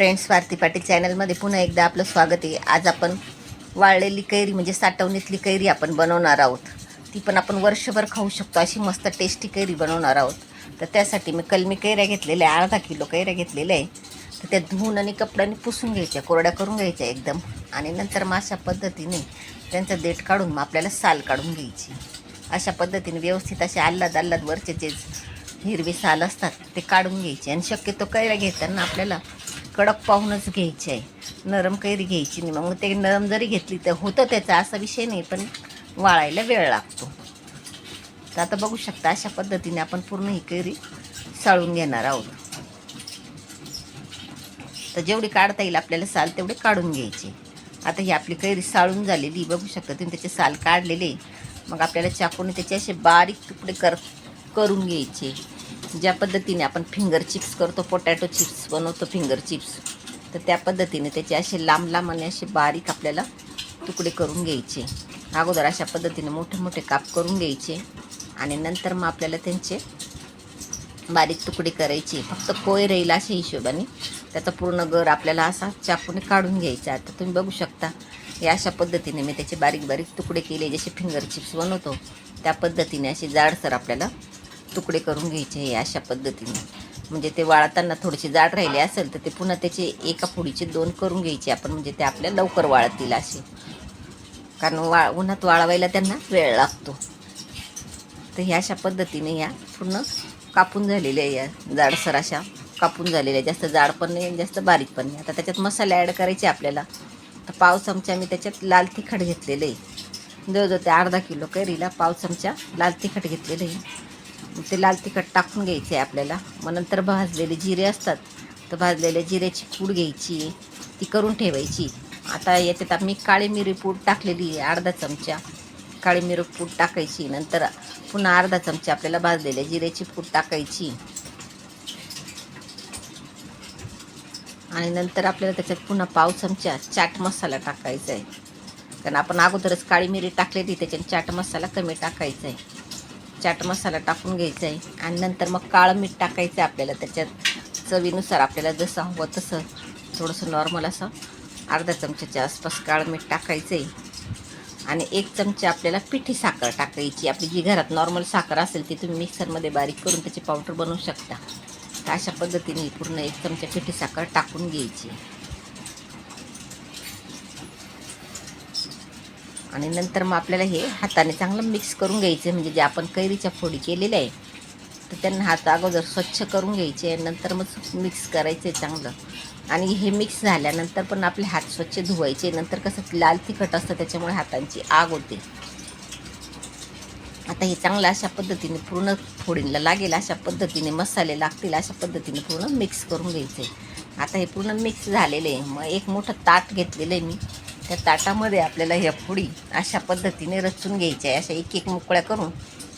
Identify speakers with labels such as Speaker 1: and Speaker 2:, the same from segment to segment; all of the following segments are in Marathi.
Speaker 1: फ्रेंड्स स्वाती पाटील चॅनलमध्ये पुन्हा एकदा आपलं स्वागत आहे. आज आपण वाळलेली कैरी म्हणजे साठवणीतली कैरी आपण बनवणार आहोत. ती पण आपण वर्षभर खाऊ शकतो. अशी मस्त टेस्टी कैरी बनवणार आहोत. तर त्यासाठी मी कलमी कैऱ्या घेतलेल्या आहे. अर्धा किलो कैऱ्या घेतलेल्या आहे. तर त्या धुवून आणि कपड्याने पुसून घ्यायच्या. कोरड्या करून घ्यायच्या एकदम. आणि नंतर मग अशा पद्धतीने त्यांचं देठ काढून मग आपल्याला साल काढून घ्यायची. अशा पद्धतीने व्यवस्थित असे आल्हाद आल्हाद वरचे जे हिरवे साल असतात ते काढून घ्यायचे. आणि शक्यतो कैऱ्या घेताना आपल्याला कडक पाहूनच घ्यायची. आहे नरम कैरी घ्यायची नाही. मग ते नरम जरी घेतली तर होतं त्याचा असा विषय नाही पण वाळायला वेळ लागतो. तर आता बघू शकता अशा पद्धतीने आपण पूर्ण ही कैरी साळून घेणार आहोत. तर जेवढी काढता येईल आपल्याला साल तेवढे काढून घ्यायचे. आता ही आपली कैरी साळून झालेली बघू शकता तुम्ही त्याचे साल काढलेले. मग आपल्याला चाकूने त्याचे असे बारीक तुकडे कर करून घ्यायचे. ज्या पद्धतीने आपण फिंगर चिप्स करतो पोटॅटो चिप्स बनवतो फिंगर चिप्स तर त्या पद्धतीने त्याचे असे लांब लांब आणि असे बारीक आपल्याला तुकडे करून घ्यायचे. अगोदर अशा पद्धतीने मोठे मोठे काप करून घ्यायचे आणि नंतर मग आपल्याला त्यांचे बारीक तुकडे करायचे. फक्त कोय राहील अशा हिशोबाने. त्याचा पूर्ण गर आपल्याला असा चाकूने काढून घ्यायचा. आता तुम्ही बघू शकता हे अशा पद्धतीने मी त्याचे बारीक बारीक तुकडे केले जसे फिंगर चिप्स बनवतो त्या पद्धतीने असे जाडसर आपल्याला तुकडे करून घ्यायचे हे अशा पद्धतीने. म्हणजे ते वाळताना थोडेसे जाड राहिले असेल तर ते पुन्हा त्याचे एका फोडीचे दोन करून घ्यायचे आपण म्हणजे ते आपल्या लवकर वाळतील असे. कारण वा उन्हात वाळवायला त्यांना वेळ लागतो. तर ह्या अशा पद्धतीने या पूर्ण कापून झालेल्या या जाडसर अशा कापून झालेल्या जास्त जाड पण नाही आणि जास्त बारीक पण नाही. आता त्याच्यात मसाले ॲड करायचे आपल्याला. तर पाव चमचा मी त्याच्यात लाल तिखट घेतलेलं आहे. जवळजवळ ते अर्धा किलो कैरीला पाव चमचा लाल तिखट घेतलेलं आहे. ते लाल तिखट टाकून घ्यायचे आहे आपल्याला. मग नंतर भाजलेले जिरे असतात तर भाजलेल्या जिऱ्याची पूड घ्यायची ती करून ठेवायची. आता याच्यात आम्ही काळी मिरी पूड टाकलेली आहे अर्धा चमचा. काळी मिरी पूड टाकायची नंतर पुन्हा अर्धा चमचा आपल्याला भाजलेल्या जिऱ्याची पूड टाकायची. आणि नंतर आपल्याला त्याच्यात पुन्हा पाव चमचा चाट मसाला टाकायचा आहे. कारण आपण अगोदरच काळी मिरी टाकलेली त्याच्यात चाट मसाला कमी टाकायचा आहे. चाट मसाला टाकून घ्यायचा आहे. आणि नंतर मग काळं मीठ टाकायचं आहे आपल्याला. त्याच्यात चवीनुसार आपल्याला जसं हवं तसं थोडंसं नॉर्मल असं अर्धा चमच्याच्या आसपास काळं मीठ टाकायचं आहे. आणि एक चमचा आपल्याला पिठी साखर टाकायची. आपली जी घरात नॉर्मल साखर असेल ती तुम्ही मिक्सरमध्ये बारीक करून त्याची पावडर बनवू शकता. तर अशा पद्धतीने पूर्ण एक चमचा पिठी साखर टाकून घ्यायची. आणि नंतर मग आपल्याला हे हाताने चांगलं मिक्स करून घ्यायचं म्हणजे जे आपण कैरीच्या फोडी केलेल्या आहे तर त्यांना हात अगोदर स्वच्छ करून घ्यायचे नंतर मग मिक्स करायचं आहे चांगलं. आणि हे मिक्स झाल्यानंतर पण आपले हात स्वच्छ धुवायचे नंतर कसं लाल तिखट असतं त्याच्यामुळे हातांची आग होते. आता हे चांगलं अशा पद्धतीने पूर्ण फोडीला लागेल अशा पद्धतीने मसाले लागतील अशा पद्धतीने पूर्ण मिक्स करून घ्यायचे. आता हे पूर्ण मिक्स झालेले आहे. मग एक मोठं ताट घेतलेलं आहे मी. त्या ताटामध्ये आपल्याला ह्या फोडी अशा पद्धतीने रचून घ्यायच्या आहे अशा एक एक मोकळ्या करून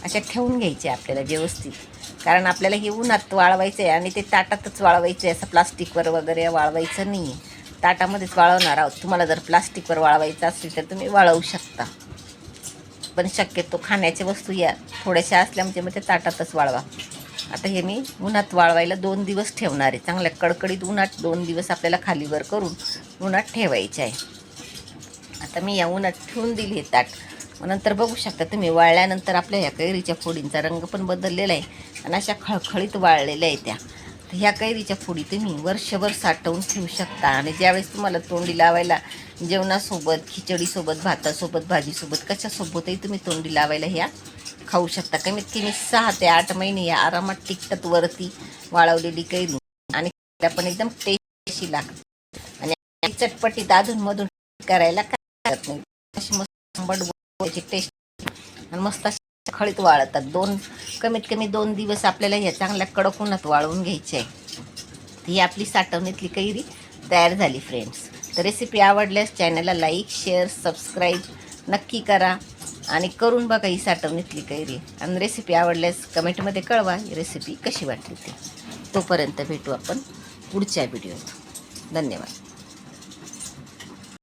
Speaker 1: अशा ठेवून घ्यायच्या आपल्याला व्यवस्थित. कारण आपल्याला हे उन्हात वाळवायचं आहे आणि ते ताटातच वाळवायचं आहे असं प्लास्टिकवर वगैरे वाळवायचं नाही आहे ताटामध्येच वाळवणार आहोत. तुम्हाला जर प्लास्टिकवर वाळवायचं असेल तर तुम्ही वाळवू शकता. पण शक्यतो खाण्याच्या वस्तू या थोड्याशा असल्या म्हणजे मग ते ताटातच वाळवा. आता हे मी उन्हात वाळवायला दोन दिवस ठेवणार आहे. चांगल्या कडकडीत उन्हात दोन दिवस आपल्याला खालीवर करून उन्हात ठेवायचे आहे. आता मी या उन्हात ठेवून दिली हे ताट. मग नंतर बघू शकता तुम्ही वाळल्यानंतर आपल्या ह्या कैरीच्या फोडींचा रंग पण बदललेला आहे आणि अशा खळखळीत वाळलेल्या आहे त्या. तर ह्या कैरीच्या फोडी तुम्ही वर्षभर साठवून ठेवू शकता आणि ज्यावेळेस तुम्हाला तोंडी लावायला जेवणासोबत खिचडीसोबत भातासोबत भाजीसोबत कशासोबतही तुम्ही तोंडी लावायला ह्या खाऊ शकता. कमीत कमी सहा ते आठ महिने या आरामात टिकतात वरती वाळवलेली कैरी आणि त्या पण एकदम टेस्टी लागते. आणि चटपटीत अधूनमधून करायला काय नाही. अशी मस्त आंबट टेस्ट आणि मस्त अशी खळीत वाळतात. दोन कमीत कमी दोन दिवस आपल्याला ह्या चांगल्या कडक उन्हात वाळवून घ्यायची आहे. ही आपली साठवणीतली कैरी तयार झाली फ्रेंड्स तर रेसिपी आवडल्यास चॅनलला लाईक शेअर सबस्क्राईब नक्की करा. आणि करून बघा ही साठवणीतली कैरी. आणि रेसिपी आवडल्यास कमेंटमध्ये कळवा ही रेसिपी कशी वाटली ती. तोपर्यंत भेटू आपण पुढच्या व्हिडिओत धन्यवाद.